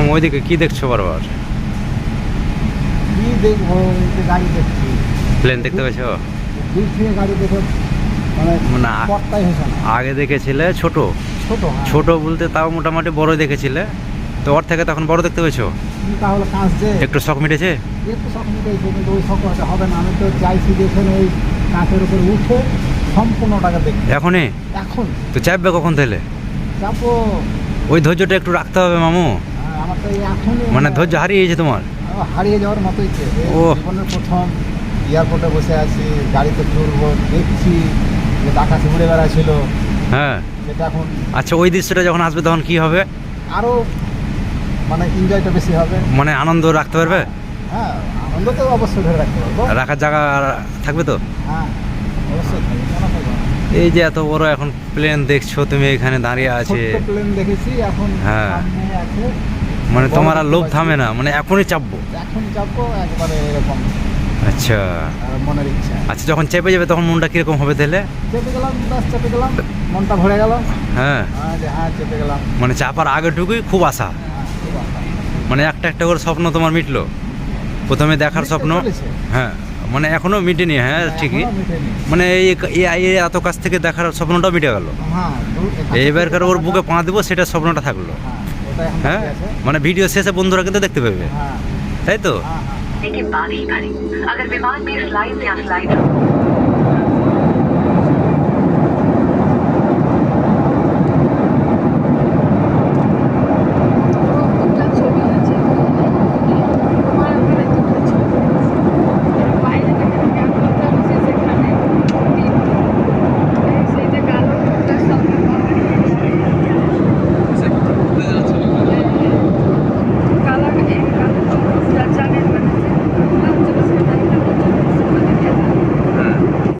মামু ওইদিকে কি দেখছ বারবার? কি দেখব? গাড়ি দেখছি। প্লেন দেখতে পেয়েছ? গাড়ি দেখে। মানে না আগে দেখেছিলে ছোট? ছোট হ্যাঁ। ছোট বলতে তাও মোটামুটি বড় দেখেছিলে। তো ওর থেকে তখন বড় দেখতে পেয়েছ? তাহলে একটু শখ মিটেছে? একটু শখ কিন্তু ওই শখ হবে না আমি তো চাইছি ওই উপরে উঠে এখনই? এখন। তো চাপবে কখন তাহলে? ওই ধৈর্যটা একটু রাখতে হবে মামু। মানে ধৈর্য হারিয়ে গেছে তোমার? হারিয়ে যাওয়ার মতোই জীবনের প্রথম এয়ারপোর্টে বসে আছি গাড়িতে চড়বো দেখছি যে ডাকাতি উড়ে বেড়াচ্ছিল হ্যাঁ। সেটা এখন আচ্ছা ওই দৃশ্যটা যখন আসবে তখন কি হবে? আরও মানে এনজয়টা বেশি হবে। মানে আনন্দ রাখতে পারবে? হ্যাঁ আনন্দ তো অবশ্যই ধরে রাখতে পারব। রাখার জায়গা থাকবে তো? হ্যাঁ অবশ্যই? এই যে এত বড় এখন প্লেন দেখছ তুমি এখানে দাঁড়িয়ে আছে। প্লেন দেখেছি এখন হ্যাঁ। আছে। মানে তোমার আর লোভ থামে না মানে এখনই চাপবো? এখন যাব একবারে এরকম। আচ্ছা। মনের ইচ্ছা। আচ্ছা যখন চেপে যাবে তখন মনটা কীরকম হবে তাহলে? চেপে গেলাম বাস চেপে গেলাম মনটা ভরে গেল। হ্যাঁ। হ্যাঁ হ্যাঁ চেপে গেলাম। মানে চাপার আগেটুকুই খুব আশা। হ্যাঁ, খুব আশা। মানে একটা একটা করে স্বপ্ন তোমার মিটলো। প্রথমে দেখার স্বপ্ন। হ্যাঁ মানে এখনও মিটেনি হ্যাঁ ঠিকই। মানে এই এত কাছ থেকে দেখার স্বপ্নটাও মিটে গেল। হ্যাঁ এখান ওর বুকে পা দেবো সেটা স্বপ্নটা থাকল। হ্যাঁ। মানে ভিডিও শেষে বন্ধুরা কিন্তু দেখতে পাবে। হ্যাঁ। তাই তো?